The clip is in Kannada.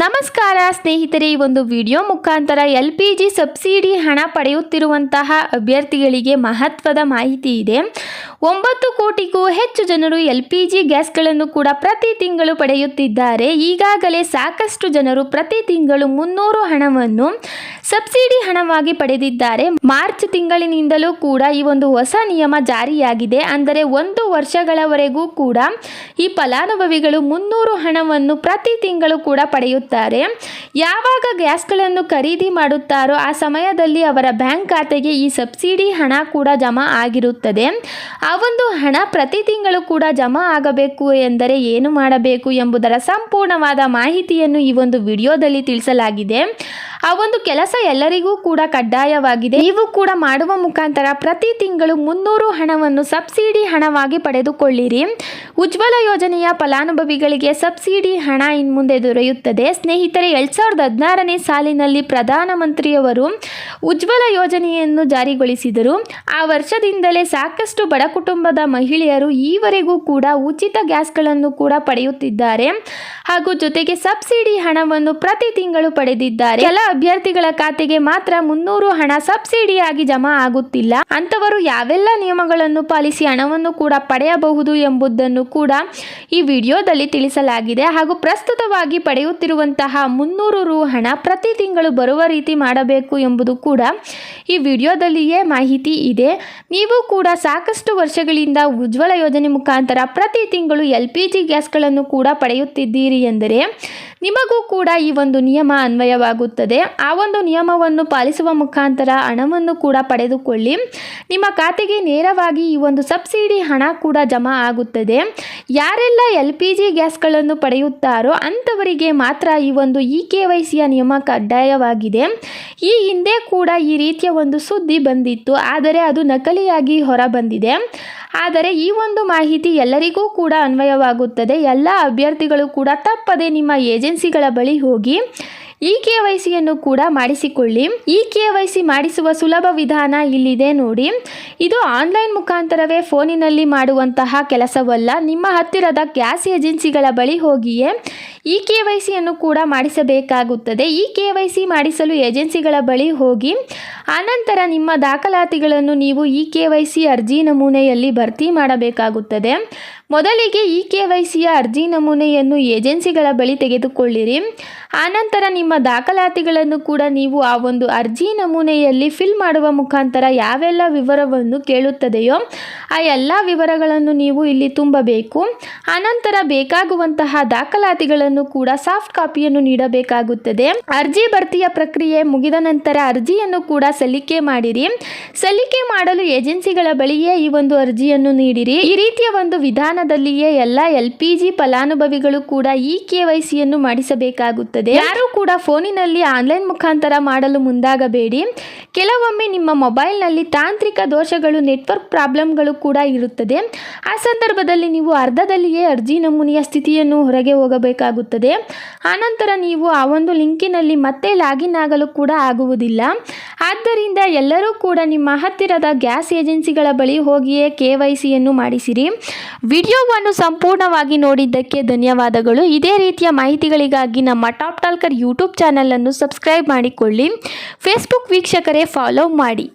ನಮಸ್ಕಾರ ಸ್ನೇಹಿತರೆ, ಈ ಒಂದು ವಿಡಿಯೋ ಮುಖಾಂತರ ಎಲ್ ಪಿ ಜಿ ಸಬ್ಸಿಡಿ ಹಣ ಪಡೆಯುತ್ತಿರುವಂತಹ ಅಭ್ಯರ್ಥಿಗಳಿಗೆ ಮಹತ್ವದ ಮಾಹಿತಿ ಇದೆ. ಒಂಬತ್ತು ಕೋಟಿಗೂ ಹೆಚ್ಚು ಜನರು ಎಲ್ ಪಿ ಜಿ ಗ್ಯಾಸ್ಗಳನ್ನು ಕೂಡ ಪ್ರತಿ ತಿಂಗಳು ಪಡೆಯುತ್ತಿದ್ದಾರೆ. ಈಗಾಗಲೇ ಸಾಕಷ್ಟು ಜನರು ಪ್ರತಿ ತಿಂಗಳು ಮುನ್ನೂರು ಹಣವನ್ನು ಸಬ್ಸಿಡಿ ಹಣವಾಗಿ ಪಡೆದಿದ್ದಾರೆ. ಮಾರ್ಚ್ ತಿಂಗಳಿನಿಂದಲೂ ಕೂಡ ಈ ಒಂದು ಹೊಸ ನಿಯಮ ಜಾರಿಯಾಗಿದೆ. ಅಂದರೆ ಒಂದು ವರ್ಷಗಳವರೆಗೂ ಕೂಡ ಈ ಫಲಾನುಭವಿಗಳು ಮುನ್ನೂರು ಹಣವನ್ನು ಪ್ರತಿ ತಿಂಗಳು ಕೂಡ ಪಡೆಯುತ್ತಾರೆ ಯಾವಾಗ ಗ್ಯಾಸ್ಗಳನ್ನು ಖರೀದಿ ಮಾಡುತ್ತಾರೋ ಆ ಸಮಯದಲ್ಲಿ ಅವರ ಬ್ಯಾಂಕ್ ಖಾತೆಗೆ ಈ ಸಬ್ಸಿಡಿ ಹಣ ಕೂಡ ಜಮಾ ಆಗಿರುತ್ತದೆ. ಆ ಒಂದು ಹಣ ಪ್ರತಿ ತಿಂಗಳು ಕೂಡ ಜಮಾ ಆಗಬೇಕು ಎಂದರೆ ಏನು ಮಾಡಬೇಕು ಎಂಬುದರ ಸಂಪೂರ್ಣವಾದ ಮಾಹಿತಿಯನ್ನು ಈ ಒಂದು ವಿಡಿಯೋದಲ್ಲಿ ತಿಳಿಸಲಾಗಿದೆ. ಆ ಒಂದು ಕೆಲಸ ಎಲ್ಲರಿಗೂ ಕೂಡ ಕಡ್ಡಾಯವಾಗಿದೆ. ನೀವು ಕೂಡ ಮಾಡುವ ಮುಖಾಂತರ ಪ್ರತಿ ತಿಂಗಳು ಮುನ್ನೂರು ಹಣವನ್ನು ಸಬ್ಸಿಡಿ ಹಣವಾಗಿ ಪಡೆದುಕೊಳ್ಳಿರಿ. ಉಜ್ವಲ ಯೋಜನೆಯ ಫಲಾನುಭವಿಗಳಿಗೆ ಸಬ್ಸಿಡಿ ಹಣ ಇನ್ಮುಂದೆ ದೊರೆಯುತ್ತದೆ. ಸ್ನೇಹಿತರೆ, ಎರಡ್ ಸಾವಿರದ ಹದಿನಾರನೇ ಸಾಲಿನಲ್ಲಿ ಪ್ರಧಾನಮಂತ್ರಿಯವರು ಉಜ್ವಲ ಯೋಜನೆಯನ್ನು ಜಾರಿಗೊಳಿಸಿದರು. ಆ ವರ್ಷದಿಂದಲೇ ಸಾಕಷ್ಟು ಬಡ ಕುಟುಂಬದ ಮಹಿಳೆಯರು ಈವರೆಗೂ ಕೂಡ ಉಚಿತ ಗ್ಯಾಸ್ಗಳನ್ನು ಕೂಡ ಪಡೆಯುತ್ತಿದ್ದಾರೆ. ಹಾಗೂ ಜೊತೆಗೆ ಸಬ್ಸಿಡಿ ಹಣವನ್ನು ಪ್ರತಿ ತಿಂಗಳು ಪಡೆದಿದ್ದಾರೆ. ಕೆಲ ಅಭ್ಯರ್ಥಿಗಳ ಖಾತೆಗೆ ಮಾತ್ರ ಮುನ್ನೂರು ಹಣ ಸಬ್ಸಿಡಿಯಾಗಿ ಜಮಾ ಆಗುತ್ತಿಲ್ಲ. ಅಂತವರು ಯಾವೆಲ್ಲ ನಿಯಮಗಳನ್ನು ಪಾಲಿಸಿ ಹಣವನ್ನು ಕೂಡ ಪಡೆಯಬಹುದು ಎಂಬುದನ್ನು ಕೂಡ ಈ ವಿಡಿಯೋದಲ್ಲಿ ತಿಳಿಸಲಾಗಿದೆ. ಹಾಗೂ ಪ್ರಸ್ತುತವಾಗಿ ಪಡೆಯುತ್ತಿರುವಂತಹ ಮುನ್ನೂರು ರು ಹಣ ಪ್ರತಿ ತಿಂಗಳು ಬರುವ ರೀತಿ ಮಾಡಬೇಕು ಎಂಬುದು ಕೂಡ ಈ ವಿಡಿಯೋದಲ್ಲಿಯೇ ಮಾಹಿತಿ ಇದೆ. ನೀವು ಕೂಡ ಸಾಕಷ್ಟು ವರ್ಷಗಳಿಂದ ಉಜ್ವಲ ಯೋಜನೆ ಮುಖಾಂತರ ಪ್ರತಿ ತಿಂಗಳು ಎಲ್ ಪಿ ಜಿ ಗ್ಯಾಸ್ಗಳನ್ನು ಕೂಡ ಪಡೆಯುತ್ತಿದ್ದೀರಿ ಎಂದರೆ ನಿಮಗೂ ಕೂಡ ಈ ಒಂದು ನಿಯಮ ಅನ್ವಯವಾಗುತ್ತದೆ. ಆ ಒಂದು ನಿಯಮವನ್ನು ಪಾಲಿಸುವ ಮುಖಾಂತರ ಹಣವನ್ನು ಕೂಡ ಪಡೆದುಕೊಳ್ಳಿ. ನಿಮ್ಮ ಖಾತೆಗೆ ನೇರವಾಗಿ ಈ ಒಂದು ಸಬ್ಸಿಡಿ ಹಣ ಕೂಡ ಜಮಾ ಆಗುತ್ತದೆ. ಯಾರೆಲ್ಲ ಎಲ್ ಪಿ ಜಿ ಗ್ಯಾಸ್ಗಳನ್ನು ಪಡೆಯುತ್ತಾರೋ ಅಂಥವರಿಗೆ ಮಾತ್ರ ಈ ಒಂದು ಇ ಕೆ ವೈ ಸಿಯ ನಿಯಮ ಕಡ್ಡಾಯವಾಗಿದೆ. ಈ ಹಿಂದೆ ಕೂಡ ಈ ರೀತಿಯ ಒಂದು ಸುದ್ದಿ ಬಂದಿತ್ತು, ಆದರೆ ಅದು ನಕಲಿಯಾಗಿ ಹೊರಬಂದಿದೆ. ಆದರೆ ಈ ಒಂದು ಮಾಹಿತಿ ಎಲ್ಲರಿಗೂ ಕೂಡ ಅನ್ವಯವಾಗುತ್ತದೆ. ಎಲ್ಲ ಅಭ್ಯರ್ಥಿಗಳು ಕೂಡ ತಪ್ಪದೆ ನಿಮ್ಮ ಏಜೆನ್ಸಿಗಳ ಬಳಿ ಹೋಗಿ ಇ ಕೆ ವೈ ಸಿಯನ್ನು ಕೂಡ ಮಾಡಿಸಿಕೊಳ್ಳಿ. ಇ ಕೆ ವೈ ಸಿ ಮಾಡಿಸುವ ಸುಲಭ ವಿಧಾನ ಇಲ್ಲಿದೆ ನೋಡಿ. ಇದು ಆನ್ಲೈನ್ ಮುಖಾಂತರವೇ ಫೋನಿನಲ್ಲಿ ಮಾಡುವಂತಹ ಕೆಲಸವಲ್ಲ. ನಿಮ್ಮ ಹತ್ತಿರದ ಗ್ಯಾಸ್ ಏಜೆನ್ಸಿಗಳ ಬಳಿ ಹೋಗಿಯೇ ಇ ಕೆ ವೈ ಸಿಯನ್ನು ಕೂಡ ಮಾಡಿಸಬೇಕಾಗುತ್ತದೆ. ಇ ಕೆ ವೈ ಸಿ ಮಾಡಿಸಲು ಏಜೆನ್ಸಿಗಳ ಬಳಿ ಹೋಗಿ, ಆನಂತರ ನಿಮ್ಮ ದಾಖಲಾತಿಗಳನ್ನು ನೀವು ಇ ಕೆ ವೈ ಸಿ ಅರ್ಜಿ ನಮೂನೆಯಲ್ಲಿ ಭರ್ತಿ ಮಾಡಬೇಕಾಗುತ್ತದೆ. ಮೊದಲಿಗೆ ಇ ಕೆ ವೈ ಸಿಯ ಅರ್ಜಿ ನಮೂನೆಯನ್ನು ಏಜೆನ್ಸಿಗಳ ಬಳಿ ತೆಗೆದುಕೊಳ್ಳಿರಿ. ಆನಂತರ ನಿಮ್ಮ ದಾಖಲಾತಿಗಳನ್ನು ಕೂಡ ನೀವು ಆ ಒಂದು ಅರ್ಜಿ ನಮೂನೆಯಲ್ಲಿ ಫಿಲ್ ಮಾಡುವ ಮುಖಾಂತರ ಯಾವೆಲ್ಲ ವಿವರವನ್ನು ಕೇಳುತ್ತದೆಯೋ ಆ ಎಲ್ಲ ವಿವರಗಳನ್ನು ನೀವು ಇಲ್ಲಿ ತುಂಬಬೇಕು. ಅನಂತರ ಬೇಕಾಗುವಂತಹ ದಾಖಲಾತಿಗಳನ್ನು ಕೂಡ ಸಾಫ್ಟ್ ಕಾಪಿಯನ್ನು ನೀಡಬೇಕಾಗುತ್ತದೆ. ಅರ್ಜಿ ಭರ್ತಿಯ ಪ್ರಕ್ರಿಯೆ ಮುಗಿದ ನಂತರ ಅರ್ಜಿಯನ್ನು ಕೂಡ ಸಲ್ಲಿಕೆ ಮಾಡಿರಿ. ಸಲ್ಲಿಕೆ ಮಾಡಲು ಏಜೆನ್ಸಿಗಳ ಬಳಿಯೇ ಈ ಒಂದು ಅರ್ಜಿಯನ್ನು ನೀಡಿರಿ. ಈ ರೀತಿಯ ಒಂದು ವಿಧಾನದಲ್ಲಿಯೇ ಎಲ್ಲ ಎಲ್ ಪಿ ಜಿ ಫಲಾನುಭವಿಗಳು ಕೂಡ ಈ ಕೆ ವೈ ಸಿಯನ್ನು ಮಾಡಿಸಬೇಕಾಗುತ್ತದೆ. ಯಾರು ಕೂಡ ಫೋನಿನಲ್ಲಿ ಆನ್ಲೈನ್ ಮುಖಾಂತರ ಮಾಡಲು ಮುಂದಾಗಬೇಡಿ. ಕೆಲವೊಮ್ಮೆ ನಿಮ್ಮ ಮೊಬೈಲ್ನಲ್ಲಿ ತಾಂತ್ರಿಕ ದೋಷಗಳು, ನೆಟ್ವರ್ಕ್ ಪ್ರಾಬ್ಲಮ್ಗಳು ಕೂಡ ಇರುತ್ತದೆ. ಆ ಸಂದರ್ಭದಲ್ಲಿ ನೀವು ಅರ್ಧದಲ್ಲಿಯೇ ಅರ್ಜಿ ನಮೂನೆಯ ಸ್ಥಿತಿಯನ್ನು ಹೊರಗೆ ಹೋಗಬೇಕಾಗುತ್ತದೆ. ಆನಂತರ ನೀವು ಆ ಒಂದು ಲಿಂಕಿನಲ್ಲಿ ಮತ್ತೆ ಲಾಗಿನ್ ಆಗಲು ಕೂಡ ಆಗುವುದಿಲ್ಲ. ಆದ್ದರಿಂದ ಎಲ್ಲರೂ ಕೂಡ ನಿಮ್ಮ ಹತ್ತಿರದ ಗ್ಯಾಸ್ ಏಜೆನ್ಸಿಗಳ ಬಳಿ ಹೋಗಿಯೇ ಕೆ ವೈ ಸಿಯನ್ನು ಮಾಡಿಸಿರಿ. ವಿಡಿಯೋವನ್ನು ಸಂಪೂರ್ಣವಾಗಿ ನೋಡಿದ್ದಕ್ಕೆ ಧನ್ಯವಾದಗಳು. ಇದೇ ರೀತಿಯ ಮಾಹಿತಿಗಳಿಗಾಗಿ ನಮ್ಮ ಟಾಪ್ ಟಾಲ್ಕರ್ ಯೂಟ್ಯೂಬ್ ಚಾನಲನ್ನು ಸಬ್ಸ್ಕ್ರೈಬ್ ಮಾಡಿಕೊಳ್ಳಿ. ಫೇಸ್ಬುಕ್ ವೀಕ್ಷಕರೇ ಫಾಲೋ ಮಾಡಿ.